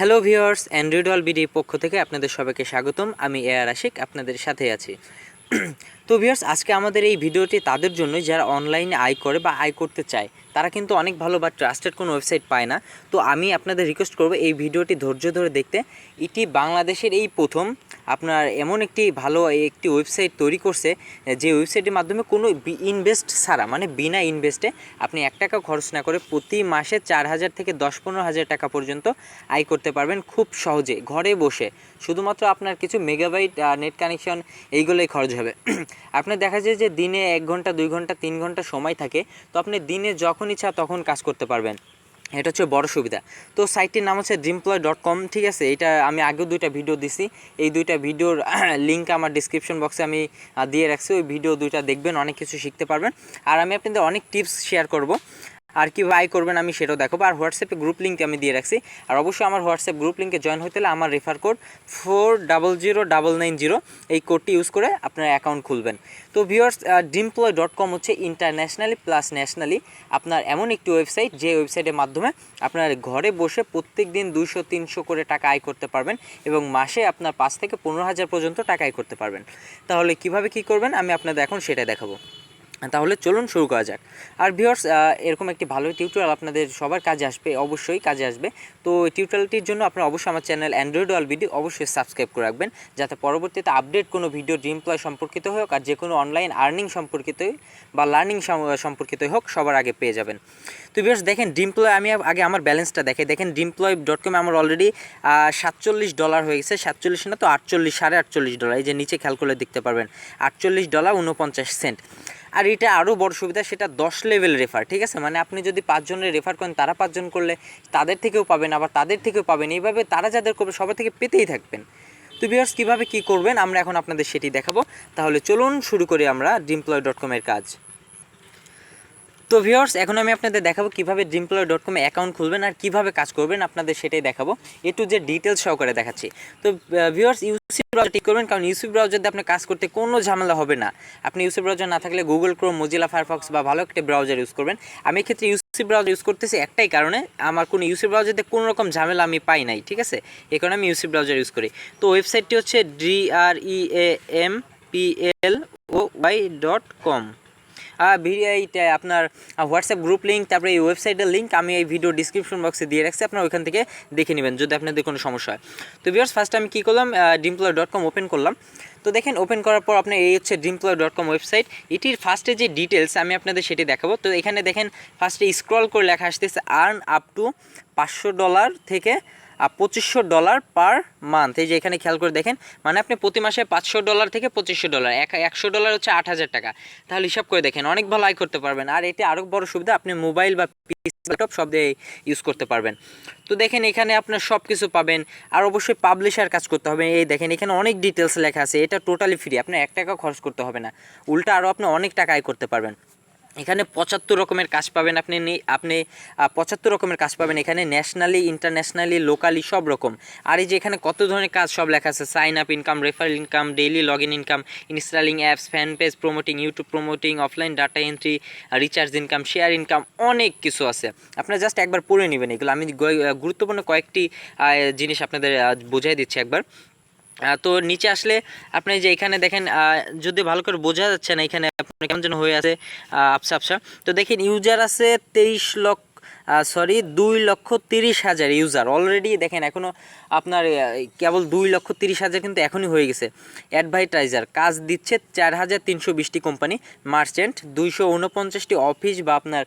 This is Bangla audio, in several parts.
Hello viewers Android all BD পক্ষ থেকে আপনাদের সবাইকে স্বাগতম। আমি এ আর আশিক, আপনাদের সাথে আছি। তো ভিওর্স আজকে আমাদের এই ভিডিওটি তাদের জন্য যারা অনলাইনে আয় করে বা আয় করতে চায়, তারা কিন্তু অনেক ভালো বা ট্রাস্টেড কোনো ওয়েবসাইট পায় না। তো আমি আপনাদের রিকোয়েস্ট করব এই ভিডিওটি ধৈর্য ধরে দেখতে। এটি বাংলাদেশের এই প্রথম আপনার এমন একটি ভালো একটি ওয়েবসাইট তৈরি করছে, যে ওয়েবসাইটের মাধ্যমে কোনো ইনভেস্ট ছাড়া মানে বিনা ইনভেস্টে আপনি এক টাকা খরচ না করে প্রতি মাসে চার হাজার থেকে দশ পনেরো হাজার টাকা পর্যন্ত আয় করতে পারবেন খুব সহজে, ঘরে বসে। শুধুমাত্র আপনার কিছু মেগাবাইট নেট কানেকশন এইগুলোই খরচ হবে। আপনার দেখা যায় যে দিনে এক ঘণ্টা, দুই ঘণ্টা, তিন ঘণ্টা সময় থাকে, তো আপনি দিনে যখন ইচ্ছা তখন কাজ করতে পারবেন। এটা হচ্ছে বড় সুবিধা। তো সাইটটির নাম হচ্ছে ড্রিমপ্লয় ডট কম ঠিক আছে? এটা আমি আগেও দুইটা ভিডিও দিছি। এই দুইটা ভিডিওর লিঙ্ক আমার ডিসক্রিপশন বক্সে আমি দিয়ে রাখছি। ওই ভিডিও দুইটা দেখবেন, অনেক কিছু শিখতে পারবেন। আর আমি আপনাদের অনেক টিপস শেয়ার করব। আর কীভাবে আয় করবেন আমি সেটাও দেখাবো। আর হোয়াটসঅ্যাপে গ্রুপ লিঙ্ক আমি দিয়ে রাখছি। আর অবশ্যই আমার হোয়াটসঅ্যাপ গ্রুপ লিঙ্কে জয়েন হতে হলে আমার refer code four double zero double nine zero এই কোডটি ইউজ করে আপনার অ্যাকাউন্ট খুলবেন। তো ভিউয়ার্স ডিমপ্লয় ডট কম হচ্ছে ইন্টারন্যাশনালি প্লাস ন্যাশনালি আপনার এমন একটি ওয়েবসাইট যে ওয়েবসাইটের মাধ্যমে আপনার ঘরে বসে প্রত্যেক দিন দুশো তিনশো করে টাকা আয় করতে পারবেন এবং মাসে আপনার পাঁচ থেকে পনেরো হাজার পর্যন্ত টাকা আয় করতে পারবেন। তাহলে কীভাবে কি করবেন? আমি আপনাদের এখন সেটা দেখাবো। তাহলে চলুন শুরু করা যাক। আর ভিউয়ার্স এরকম একটি ভালো টিউটোরিয়াল আপনাদের সবার কাজে আসবে, অবশ্যই কাজে আসবে। তো টিউটোরিয়ালটির জন্য আপনারা অবশ্যই আমার চ্যানেল অ্যান্ড্রয়েড অল ভিডিও অবশ্যই সাবস্ক্রাইব করে রাখবেন, যাতে পরবর্তীতে আপডেট কোনো ভিডিও ড্রিমপ্লয় সম্পর্কিত হোক, আর যে কোনো অনলাইন আর্নিং সম্পর্কিতই বা লার্নিং সম্পর্কিতই হোক, সবার আগে পেয়ে যাবেন। তো ভিউয়ার্স দেখেন ড্রিমপ্লয় আমি আগে আমার ব্যালেন্সটা দেখে দেখেন ড্রিমপ্লয় ডট কমে আমার অলরেডি সাতচল্লিশ ডলার হয়ে গেছে। সাতচল্লিশ না তো আটচল্লিশ, সাড়ে আটচল্লিশ ডলার এই যে নিচে খেয়াল করে দেখতে পারবেন, আটচল্লিশ ডলার উনপঞ্চাশ সেন্ট আর এটা আরও বড় সুবিধা, সেটা দশ লেভেল রেফার ঠিক আছে? মানে আপনি যদি পাঁচজনের রেফার করেন, তারা পাঁচজন করলে তাদের থেকেও পাবেন, আবার তাদের থেকেও পাবেন। এইভাবে তারা যাদের করবে, সবার থেকে পেতেই থাকবেন। তো ভিউয়ার্স কীভাবে কী করবেন? আমরা এখন আপনাদের সেটি দেখাবো। তাহলে চলুন শুরু করি আমরা ডিমপ্লয় ডট কমের কাজ। তো ভিওর্স এখন আমি আপনাদের দেখাবো কীভাবে ড্রিমপ্লয় ডট কমে অ্যাকাউন্ট খুলবেন আর কীভাবে কাজ করবেন, আপনাদের সেটাই দেখাবো। এ টু যে ডিটেলস সহকারে দেখাচ্ছি। তো ভিউয়ার্স ইউসি ব্রাউজার ঠিক করবেন, কারণ ইউসি ব্রাউজার দিয়ে আপনি কাজ করতে কোনো ঝামেলা হবে না। আপনি ইউসি ব্রাউজার না থাকলে গুগল ক্রোম মজিলা ফায়ারফক্স বা ভালো একটা ব্রাউজার ইউজ করবেন। আমি এক্ষেত্রে ইউসি ব্রাউজার ইউজ করতেছি একটাই কারণে, আমার কোনো ইউসি ব্রাউজারতে কোনো রকম ঝামেলা আমি পাই নাই, ঠিক আছে? এই কারণে আমি ইউসি ব্রাউজার ইউজ করি। তো ওয়েবসাইটটি হচ্ছে D R E A M P L O Y dot com এইটা আপনার হোয়াটসঅ্যাপ গ্রুপ লিঙ্ক তারপরে এই ওয়েবসাইটের লিঙ্ক আমি এই ভিডিও ডিসক্রিপশন বক্সে দিয়ে রাখছি, আপনারা ওইখান থেকে দেখে নেবেন যদি আপনাদের কোনো সমস্যা হয়। তো ভিউয়ার্স ফার্স্ট আমি কী করলাম? ডিমপ্লয় ডট কম ওপেন করলাম। তো দেখেন ওপেন করার পর আপনার এই হচ্ছে ড্রিমপ্লয় ডট কম ওয়েবসাইট এটির ফার্স্টে যে ডিটেলস আমি আপনাদের সেটি দেখাবো। তো এখানে দেখেন ফার্স্টে স্ক্রল করে লেখা আসতেছে আর্ন আপ টু পাঁচশো ডলার থেকে পঁচিশশো ডলার পার মান্থ। এই যে এখানে খেয়াল করে দেখেন মানে আপনি প্রতি মাসে পাঁচশো ডলার থেকে পঁচিশশো ডলার, এক একশো ডলার হচ্ছে আট হাজার টাকা। তাহলে হিসাব করে দেখেন, অনেক ভালো আয় করতে পারবেন। আর এটি আরও বড় সুবিধা, আপনি মোবাইল বা ল্যাপটপ সব দিয়ে ইউজ করতে পারবেন। তো দেখেন, এখানে আপনার সব কিছু পাবেন। আর অবশ্যই পাবলিশার কাজ করতে হবে। এই দেখেন, এখানে অনেক ডিটেলস লেখা আছে। এটা টোটালি ফ্রি আপনার এক টাকা খরচ করতে হবে না। উল্টা আরও আপনি অনেক টাকা আয় করতে পারবেন। এখানে পঁচাত্তর রকমের কাজ পাবেন আপনি আপনি পঁচাত্তর রকমের কাজ পাবেন। এখানে ন্যাশনালি ইন্টারন্যাশনালি লোকালি সব রকম। আর এই যে এখানে কত ধরনের কাজ সব লেখা আছে? Sign up income referral income daily log in income installing apps fan page promoting YouTube promoting offline data entry recharge income share income অনেক কিছু আছে। আপনারা জাস্ট একবার পড়ে নেবেন এগুলো। আমি গুরুত্বপূর্ণ কয়েকটি জিনিস আপনাদের বোঝাই দিচ্ছি একবার। তো নিচে আসলে আপনি যে এখানে দেখেন যদি ভালো করে বোঝা যাচ্ছে না এখানে আপনার কেমন যেন হয়ে আছে আপসা আবসা তো দেখেন ইউজার আছে তেইশ লক্ষ সরি দুই লক্ষ তিরিশ হাজার ইউজার অলরেডি দেখেন এখনও আপনার কেবল দুই লক্ষ তিরিশ হাজার কিন্তু এখনই হয়ে গেছে। অ্যাডভার্টাইজার কাজ দিচ্ছে চার হাজার তিনশো বিশটি কোম্পানি মার্চেন্ট দুইশো উনপঞ্চাশটি অফিস বা আপনার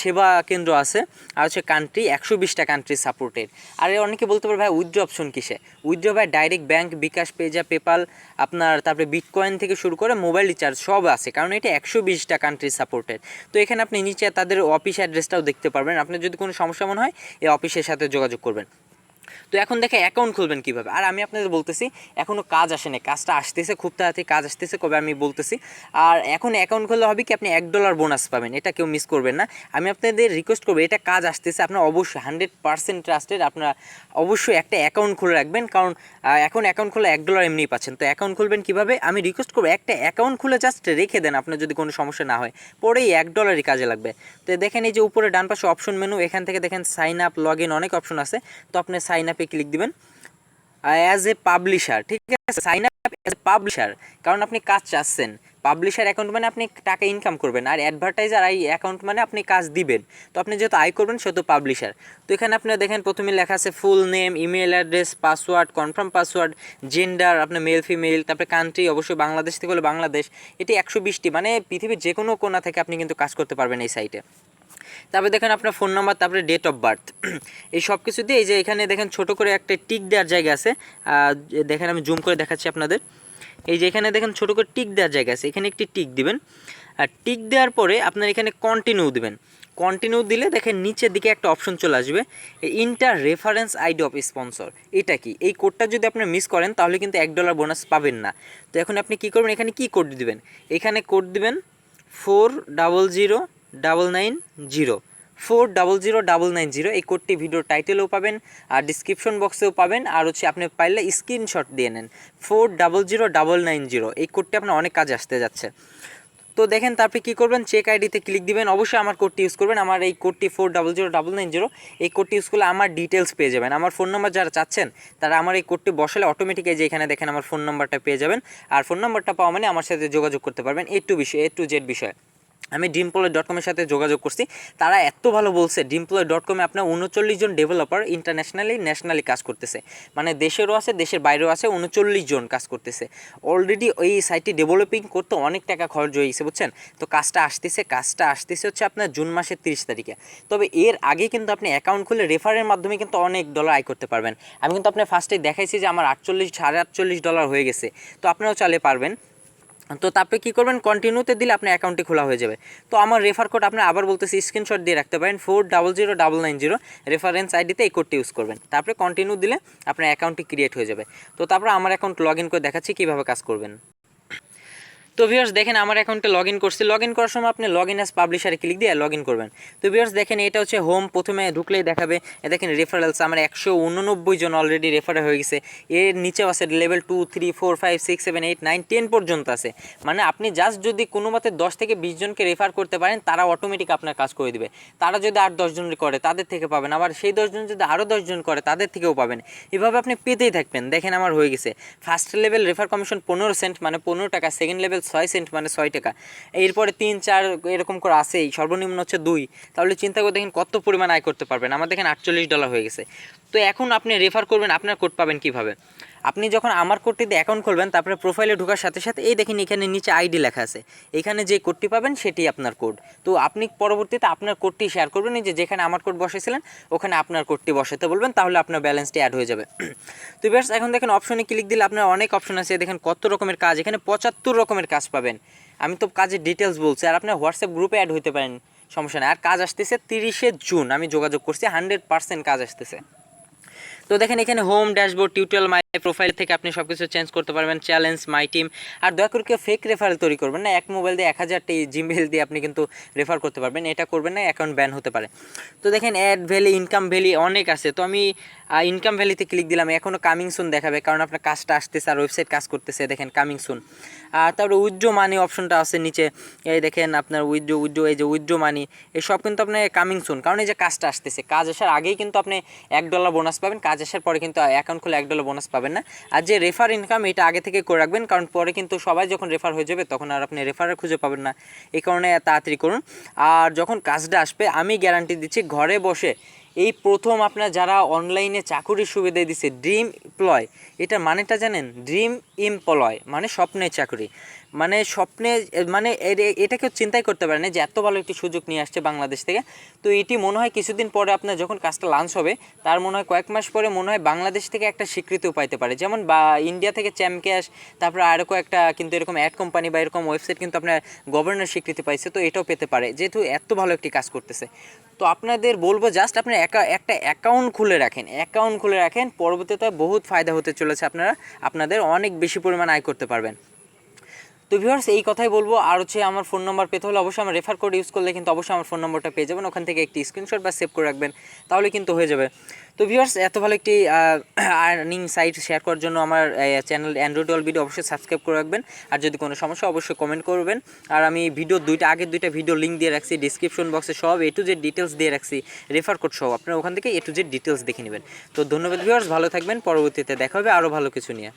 সেবা কেন্দ্র আছে, আর হচ্ছে কান্ট্রি একশো বিশটা কান্ট্রি সাপোর্টেড আর অনেকে বলতে পারে, ভাই উইথড্র অপশন কিসে? উইথড্র ভাই direct bank bKash Payza PayPal আপনার, তারপরে বিটকয়েন থেকে শুরু করে মোবাইল রিচার্জ সব আছে, কারণ এটা একশো বিশটা কান্ট্রি সাপোর্টেড তো এখানে আপনি নিচে তাদের অফিস অ্যাড্রেসটাও দেখতে পারবেন। আপনার যদি কোনো সমস্যা মনে হয় এই অফিসের সাথে যোগাযোগ করবেন। তো এখন দেখে অ্যাকাউন্ট খুলবেন কীভাবে? আর আমি আপনাদের বলতেছি এখনও কাজ আসেনি, কাজটা আসতেছে, খুব তাড়াতাড়ি কাজ আসতেছে, কবে আমি বলতেছি। আর এখন অ্যাকাউন্ট খুললে হবে কি, আপনি এক ডলার বোনাস পাবেন, এটা কেউ মিস করবেন না। আমি আপনাদের রিকোয়েস্ট করব, এটা কাজ আসতেছে, আপনার অবশ্যই হান্ড্রেড পার্সেন্ট ট্রাস্টেড আপনারা অবশ্যই একটা অ্যাকাউন্ট খুলে রাখবেন, কারণ এখন অ্যাকাউন্ট খুলে এক ডলার এমনিই পাচ্ছেন। তো অ্যাকাউন্ট খুলবেন কীভাবে? আমি রিকোয়েস্ট করব, একটা অ্যাকাউন্ট খুলে জাস্ট রেখে দেন, আপনার যদি কোনো সমস্যা না হয়। পরেই এক ডলারই কাজে লাগবে। তো দেখেন এই যে উপরে ডান পাশে অপশন মেনু এখান থেকে দেখেন সাইন আপ লগ ইন অনেক অপশন আছে। তো আপনি সাইন আপে ক্লিক দিবেন। অ্যাজ এ পাবলিশার ঠিক আছে? Sign up as a publisher কারণ আপনি কাজ চাচ্ছেন। পাবলিশার অ্যাকাউন্ট মানে আপনি টাকা ইনকাম করবেন, আর অ্যাডভার্টাইজার আই অ্যাকাউন্ট মানে আপনি কাজ দিবেন। তো আপনি যেহেতু আয় করবেন সেহেতু পাবলিশার তো এখানে আপনারা দেখেন, প্রথমে লেখা আছে full name email address password confirm password gender আপনার মেল ফিমেল তারপরে কান্ট্রি অবশ্যই বাংলাদেশ থেকে হলে বাংলাদেশ। এটি একশো বিশটি মানে পৃথিবীর যে কোনো কোনা থেকে আপনি কিন্তু কাজ করতে পারবেন এই সাইটে তারপরে দেখেন আপনার ফোন নাম্বার তারপরে ডেট অফ বার্থ এই সব কিছু দিয়ে এই যে এখানে দেখেন ছোট করে একটা টিক দেওয়ার জায়গা আছে। দেখেন আমি জুম করে দেখাচ্ছি আপনাদের। এই যে এখানে দেখেন ছোট করে টিক দেওয়ার জায়গা আছে। এখানে একটি টিক দিবেন। আর টিক দেওয়ার পরে আপনার এখানে কন্টিনিউ দিবেন। কন্টিনিউ দিলে দেখেন নিচের দিকে একটা অপশন চলে আসবে। Enter reference ID of sponsor এটা কি? এই কোডটা যদি আপনি মিস করেন, তাহলে কিন্তু এক ডলার বোনাস পাবেন না। তো এখন আপনি কি করবেন? এখানে কি কোড দিবেন? এখানে কোড দিবেন four double zero double nine zero four double zero double nine zero এই কোডটি ভিডিওর টাইটেলেও পাবেন আর ডিসক্রিপশন বক্সেও পাবেন। আর হচ্ছে আপনি পাইলে স্ক্রিনশট দিয়ে নেন। Four double zero double nine zero এই কোডটি আপনার অনেক কাজে আসতে যাচ্ছে। তো দেখেন তারপরে কী করবেন? চেক আইডিতে ক্লিক দিবেন। অবশ্যই আমার কোডটি ইউজ করবেন। আমার এই কোডটি four double zero double nine zero এই কোডটি ইউজ করলে আমার ডিটেলস পেয়ে যাবেন। আমার ফোন নাম্বার যারা চাচ্ছেন, তারা আমার এই কোডটি বসালে অটোমেটিক এই যে এখানে দেখেন, আমার ফোন নাম্বারটা পেয়ে যাবেন। আর ফোন নাম্বারটা পাওয়া মানে আমার সাথে যোগাযোগ করতে পারবেন। এ টু বিষয় এ টু জেড বিষয়। আমি ডিমপ্লয় ডট কমের সাথে যোগাযোগ করছি। তারা এত ভালো বলছে ডিমপ্লয় ডট কমে আপনার উনচল্লিশ জন ডেভেলপার ইন্টারন্যাশনালি ন্যাশনালি কাজ করতেছে। মানে দেশেরও আছে, দেশের বাইরেও আছে, উনচল্লিশ জন কাজ করতেছে। অলরেডি ওই সাইটটি ডেভেলপিং করতে অনেক টাকা খরচ হয়ে গেছে, বুঝছেন? তো কাজটা আসতেছে কাজটা আসতেছে হচ্ছে আপনার জুন মাসের তিরিশ তারিখে। তবে এর আগে কিন্তু আপনি অ্যাকাউন্ট খুলে রেফারের মাধ্যমে কিন্তু অনেক ডলার আয় করতে পারবেন। আমি কিন্তু আপনার ফার্স্টে দেখাইছি যে আমার আটচল্লিশ, সাড়ে আটচল্লিশ ডলার হয়ে গেছে। তো আপনারাও চালে পারবেন। তো তারপরে কী করবেন? কন্টিনিউতে দিলে আপনার অ্যাকাউন্টটি খোলা হয়ে যাবে। তো আমার রেফার কোড আপনি আবার বলতেছি স্ক্রিনশট দিয়ে রাখতে পারেন four double zero double nine zero reference আইডিতে এই কোডটি ইউজ করবেন। তারপরে কন্টিনিউ দিলে আপনার অ্যাকাউন্টটি ক্রিয়েট হয়ে যাবে। তো তারপরে আমার অ্যাকাউন্ট লগ ইন করে দেখাচ্ছি কীভাবে কাজ করবেন। তো ভিউয়ার্স দেখেন আমার অ্যাকাউন্টে লগ ইন করছি। লগ ইন করার সময় আপনি লগ ইন অ্যাজ পাবলিশারে ক্লিক দিয়ে লগ ইন করবেন। তো ভিউয়ার্স দেখেন এটা হচ্ছে হোম প্রথমে ঢুকলেই দেখাবে। দেখেন রেফারেলস আমার একশো উননব্বই জন অলরেডি রেফারে হয়ে গেছে। এর নিচেও আছে level two three four five six seven eight nine ten পর্যন্ত আছে। মানে আপনি জাস্ট যদি কোনো মতে দশ থেকে বিশ জনকে রেফার করতে পারেন, তারা অটোমেটিক আপনার কাজ করে দিবে। তারা যদি আট দশজন করে, তাদের থেকে পাবেন। আবার সেই দশজন যদি আরও দশজন করে, তাদের থেকেও পাবেন। এভাবে আপনি পেতেই থাকবেন। দেখেন আমার হয়ে গেছে। ফার্স্ট লেভেল রেফার কমিশন পনেরো সেন্ট মানে পনেরো টাকা। সেকেন্ড লেভেল ছয় সেন্ট মানে ছয় টাকা। এরপরে তিন, চার এরকম করে আসেই সর্বনিম্ন হচ্ছে দুই। তাহলে চিন্তা করে দেখেন কত পরিমাণ আয় করতে পারবেন। আমাদের দেখেন আটচল্লিশ ডলার হয়ে গেছে। তো এখন আপনি রেফার করবেন, আপনার কোড পাবেন কীভাবে? আপনি যখন আমার কোডটিতে অ্যাকাউন্ট খুলবেন, তারপরে প্রোফাইলে ঢোকার সাথে সাথে এই দেখেন এখানে নিচে আইডি লেখা আছে। এখানে যে কোডটি পাবেন, সেটি আপনার কোড। তো আপনি পরবর্তীতে আপনার কোডটি শেয়ার করবেন যে যেখানে আমার কোড বসেছিলেন ওখানে আপনার কোডটি বসাতে বলবেন, তাহলে আপনার ব্যালেন্সটি অ্যাড হয়ে যাবে। তো ব্যাস এখন দেখেন অপশনে ক্লিক দিলে আপনার অনেক অপশন আছে। দেখেন কত রকমের কাজ, এখানে পঁচাত্তর রকমের কাজ পাবেন। আমি তো কাজের ডিটেলস বলছি, আর আপনার হোয়াটসঅ্যাপ গ্রুপে অ্যাড হতে পারেন, সমস্যা নেই। আর কাজ আসতেছে তিরিশে জুন আমি যোগাযোগ করছি হান্ড্রেড পার্সেন্ট কাজ আসতেছে। তো দেখেন এখানে home dashboard tutorial my profile থেকে আপনি সব কিছু চেঞ্জ করতে পারবেন চ্যালেঞ্জ মাই টিম আর দয়া করে কেউ ফেক রেফারেল তৈরি করবেন না, এক মোবাইল দিয়ে এক হাজারটি জিমেল দিয়ে আপনি কিন্তু রেফার করতে পারবেন, এটা করবেন না অ্যাকাউন্ট ব্যান হতে পারে। তো দেখেন অ্যাড ভ্যালি ইনকাম ভ্যালি অনেক আছে, তো আমি ইনকাম ভ্যালিতে ক্লিক দিলাম এখনও কামিং সুন দেখাবে, কারণ আপনার কাজটা আসতেছে, আর ওয়েবসাইট কাজ করতেছে, দেখেন কামিং সুন আর তারপরে উইথড্রো মানি অপশনটা আছে নিচে, এই দেখেন আপনার উইথড্রো উইথড্রো এই যে উইথড্রো মানি এই সব কিন্তু আপনার কামিং সুন কারণ এই যে কাজটা আসতেছে, কাজ আসার আগেই কিন্তু আপনি এক ডলার বোনাস পাবেন, কাজ আসার পরে কিন্তু অ্যাকাউন্ট খুলে এক ডলার বোনাস পাবেন না। আর যে রেফার ইনকাম এটা আগে থেকে করে রাখবেন, কারণ পরে কিন্তু সবাই যখন রেফার হয়ে যাবে, তখন আর আপনি রেফারের খুঁজে পাবেন না। এই কারণে তাড়াতাড়ি করুন। আর যখন কাজটা আসবে, আমি গ্যারান্টি দিচ্ছি, ঘরে বসে এই প্রথম আপনার যারা অনলাইনে চাকুরির সুবিধা দিচ্ছে ড্রিম এমপ্লয় এটার মানেটা জানেন? ড্রিম এমপ্লয় মানে স্বপ্নের চাকরি। মানে স্বপ্নে মানে এটা কেউ চিন্তাই করতে পারে না যে এত ভালো একটি সুযোগ নিয়ে আসছে বাংলাদেশ থেকে। তো এটি মনে হয় কিছুদিন পরে আপনার যখন কাজটা লঞ্চ হবে, তার মনে হয় কয়েক মাস পরে মনে হয় বাংলাদেশ থেকে একটা স্বীকৃতিও পাইতে পারে। যেমন বা ইন্ডিয়া থেকে চ্যাম ক্যাশ তারপরে আরও কয়েকটা কিন্তু এরকম অ্যাড কোম্পানি বা এরকম ওয়েবসাইট কিন্তু আপনার গভর্নর স্বীকৃতি পাইছে, তো এটাও পেতে পারে। যেহেতু এত ভালো একটি কাজ করতেছে। তো আপনাদের বলব জাস্ট আপনার একা, একটা অ্যাকাউন্ট খুলে রাখেন। অ্যাকাউন্ট খুলে রাখেন, পরবর্তীতে বহুত ফায়দা হতে চলেছে আপনারা, আপনাদের অনেক বেশি পরিমাণ আয় করতে পারবেন। তো ভিউয়ার্স, এই কথাই বলব। আর হচ্ছে আমার ফোন নাম্বার পেতে হলে অবশ্যই আমার রেফার কোড ইউজ করলে কিন্তু অবশ্যই আমার ফোন নম্বরটা পেয়ে যাবেন। ওখান থেকে একটি স্ক্রিনশট বা সেভ করে রাখবেন, তাহলে কিন্তু হয়ে যাবে। তো ভিউয়ার্স, এত ভালো একটি আর্নিং সাইট শেয়ার করার জন্য আমার চ্যানেল অ্যান্ড্রয়েড অল ভিডিও অবশ্যই সাবস্ক্রাইব করে রাখবেন। আর যদি কোনো সমস্যা অবশ্যই কমেন্ট করবেন। আর আমি ভিডিও দুইটা, আগের দুইটা ভিডিও লিঙ্ক দিয়ে রাখছি ডিসক্রিপশন বক্সে সব এ টু জেড ডিটেলস দিয়ে রাখছি রেফার কোড সহ। আপনারা ওখান থেকে এ টু জেড ডিটেলস দেখে নেবেন। তো ধন্যবাদ ভিউয়ার্স, ভালো থাকবেন, পরবর্তীতে দেখা হবে আরও ভালো কিছু নিয়ে।